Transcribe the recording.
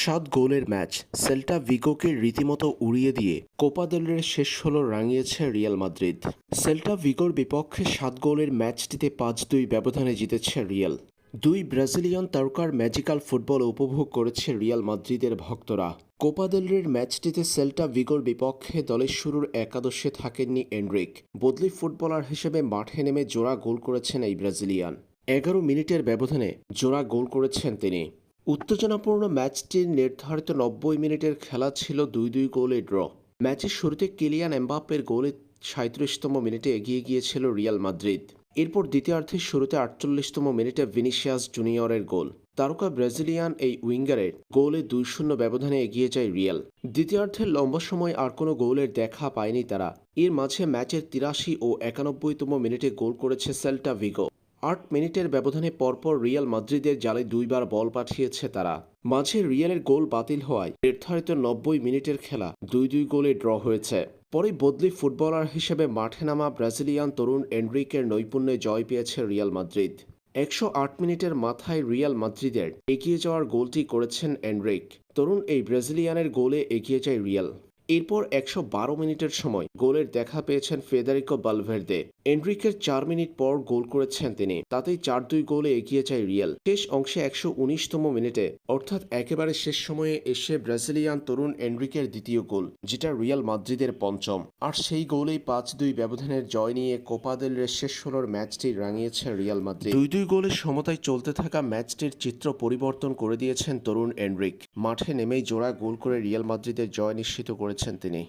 সাত গোলের match Celta ভিগোকে রীতিমতো উড়িয়ে দিয়ে কোপা দেল রে শেষ হলো রাঙিয়েছে রিয়াল মাদ্রিদ। সেল্টা ভিগোর বিপক্ষে সাত গোলের ম্যাচটিতে পাঁচ দুই ব্যবধানে জিতেছে রিয়াল। দুই ব্রাজিলিয়ান তারকার ম্যাজিক্যাল ফুটবল উপভোগ করেছে রিয়াল মাদ্রিদের ভক্তরা। কোপা ম্যাচটিতে সেল্টা ভিগোর বিপক্ষে দলের শুরুর একাদশে থাকেননি এন্ড্রিক বদলি ফুটবলার হিসেবে মাঠে নেমে জোড়া গোল করেছেন এই ব্রাজিলিয়ান। এগারো মিনিটের ব্যবধানে জোড়া গোল করেছেন তিনি। উত্তেজনাপূর্ণ ম্যাচটির নির্ধারিত নব্বই মিনিটের খেলা ছিল দুই দুই গোলে ড্র। ম্যাচের শুরুতে কিলিয়ান এমবাপ্পের গোলে সাঁত্রিশতম মিনিটে এগিয়ে গিয়েছিল রিয়াল মাদ্রিদ। এরপর দ্বিতীয়ার্ধের শুরুতে আটচল্লিশতম মিনিটে ভিনিসিয়াস জুনিয়রের গোল। তারকা ব্রাজিলিয়ান এই উইঙ্গারের গোলে দুই শূন্য ব্যবধানে এগিয়ে যায় রিয়াল। দ্বিতীয়ার্ধের লম্বা সময় আর কোনো গোলের দেখা পায়নি তারা। এর মাঝে ম্যাচের তিরাশি ও একানব্বইতম মিনিটে গোল করেছে সেল্টা ভিগো। আট মিনিটের ব্যবধানে পরপর রিয়াল মাদ্রিদের জালে দুইবার বল পাঠিয়েছে তারা। মাঝে রিয়ালের গোল বাতিল হওয়ায় নির্ধারিত নব্বই মিনিটের খেলা দুই দুই গোলে ড্র হয়েছে। পরে বদলি ফুটবলার হিসেবে মাঠে নামা ব্রাজিলিয়ান তরুণ এন্ড্রিকের নৈপুণ্যে জয় পেয়েছে রিয়াল মাদ্রিদ। একশো আট মিনিটের মাথায় রিয়াল মাদ্রিদের এগিয়ে যাওয়ার গোলটি করেছেন এন্ড্রিক তরুণ এই ব্রাজিলিয়ানের গোলে এগিয়ে যায় রিয়াল। এরপর একশো বারো মিনিটের সময় গোলের দেখা পেয়েছেন ফেদারিকো বালভেরদে। এন্ড্রিকের চার মিনিট পর গোল করেছেন তিনি। তাতেই চার দুই গোলে এগিয়ে যায় রিয়াল। শেষ অংশে একশো উনিশতম মিনিটে, অর্থাৎ একেবারে শেষ সময়ে এসে ব্রাজিলিয়ান তরুণ এন্ড্রিকের দ্বিতীয় গোল, যেটা রিয়াল মাদ্রিদের পঞ্চম। আর সেই গোলেই পাঁচ দুই ব্যবধানের জয় নিয়ে কোপা দেল রে শেষ ষোলোর ম্যাচটি রাঙিয়েছে রিয়াল মাদ্রিদ। দুই দুই গোলের সমতায় চলতে থাকা ম্যাচটির চিত্র পরিবর্তন করে দিয়েছেন তরুণ এন্ড্রিক মাঠে নেমেই জোড়া গোল করে রিয়াল মাদ্রিদের জয় নিশ্চিত করেছেন তিনি